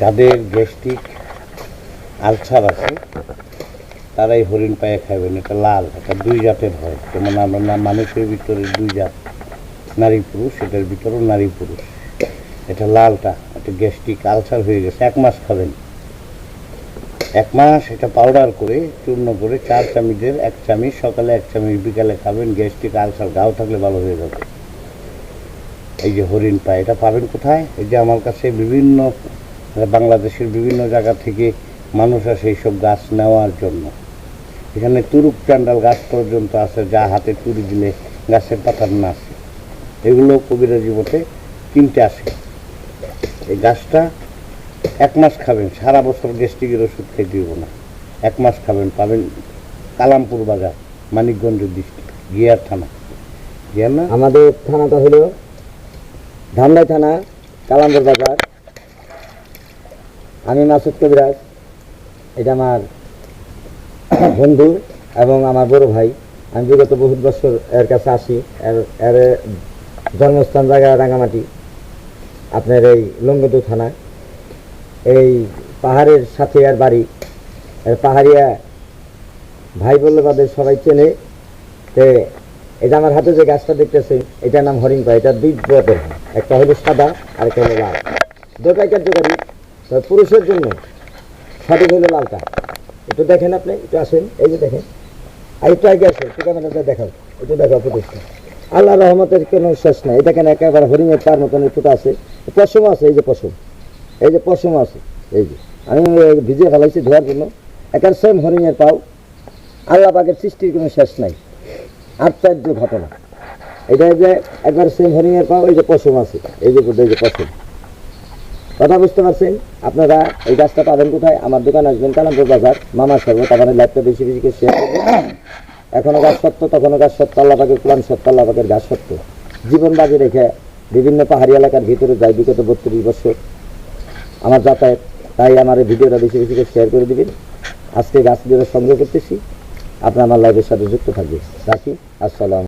যাদের gastric ulcer আছে, তারাই হরিণ পায়ে খাবেন এটা লাল, এটা দুই জাতের হয়। যেমন আমরা মানুষের ভিতরে দুই জাত, নারী পুরুষ এটার ভিতরেও নারী পুরুষ। এটা লালটা, এটা গ্যাস্ট্রিক আলসার হয়ে গেছে, এক মাস খাবেন। এক মাস এটা পাউডার করে, চূর্ণ করে চার চামিচের এক চামিচ, সকালে এক চামিচ, বিকালে খাবেন, গ্যাস্ট্রিক আলসার গাও থাকলে ভালো হয়ে যাবে। এই যে হরিণ পায়, এটা পাবেন কোথায়? এই যে আমার কাছে বিভিন্ন বাংলাদেশের বিভিন্ন জায়গা থেকে মানুষ আসে এইসব গাছ নেওয়ার জন্য। এখানে তুরুপ চান্ডাল গাছ পর্যন্ত আছে, যা হাতে তুরি দিলে গাছের পাতার না আছে এগুলো কবিরাজি মতে কিনতে আসে। এই গাছটা এক মাস খাবেন, সারা বছর গ্যাস্ট্রিকের ওষুধ খেয়ে দিব না। এক মাস খাবেন, পাবেন কালামপুর বাজার মানিকগঞ্জ ডিস্ট্রিক্ট গিয়ার থানা। গিয়ার না? আমাদের থানাটা হলো ধামরাই থানা, কালামপুর বাজার। আমি মাসুদ কবিরাজ, এটা আমার বন্ধু এবং আমার বড় ভাই। আমি বিগত বহুত বছর এর কাছে আসি, এর এর জন্মস্থান জায়গা রাঙামাটি, আপনার এই লঙ্গদু থানা। এই পাহাড়ের সাথে আর বাড়ি। এর পাহাড়িয়া ভাই বললে বাদে সবাই চেনে তে এটা আমার হাতে যে গাছটা দেখতেছে এটার নাম হরিণ পাই এটা দুই একটা হলো সাদা আর একটা হলো লাল। দুটাই কার্যকারী। পুরুষের জন্য। সঠিক হলো লালটা। একটু দেখেন আপনি, একটু আসেন। এই যে দেখেন। আর একটু আগে আসেন, একটু ক্যামেরাটা দেখাও। একটু দেখাও ফুটেজটা আল্লাহ রহমতের কোনো শেষ নাই। এটা কেন একেবারে হরিণের তার মতন ফুটা আছে? পশম আছে, এই যে পশম। এই যে পশম আছে, এই যে। আমি ভিজে ফেলাইছি ধোয়ার জন্য। একার সেম হরিণের পাও। আল্লাহ পাকের সৃষ্টির কোনো শেষ নাই। আশ্চর্য ঘটনা। এটা যে একবার সেম হরিণের পাও, এই যে পশম আছে। এই যে এই যে পশম। কথা বুঝতে পারছেন? আপনারা এই গাছটা পাবেন কোথায়? আমার দোকান আসবেন কালামপুর বাজার। মামা সর্বত আমার লাইফটা বেশি বেশি শেয়ার করবেন এখনও গাছ সত্য, তখনও গাছ সত্য, আল্লাহ পাকের কোরআন সত্য, আল্লাহ পাকের গাছ সত্য। জীবন বাজি রেখে বিভিন্ন পাহাড়ি এলাকার ভিতরে যাই, বিগত বত্রিশ বছর আমার যাতায়াত, তাই আমার এই ভিডিওটা বেশি বেশি করে শেয়ার করে দিবেন। আজকে গাছ দিয়ে সংগ্রহ করতেছি। আপনার আমার লাইফের সাথে যুক্ত থাকবে রাখি, আসসালাম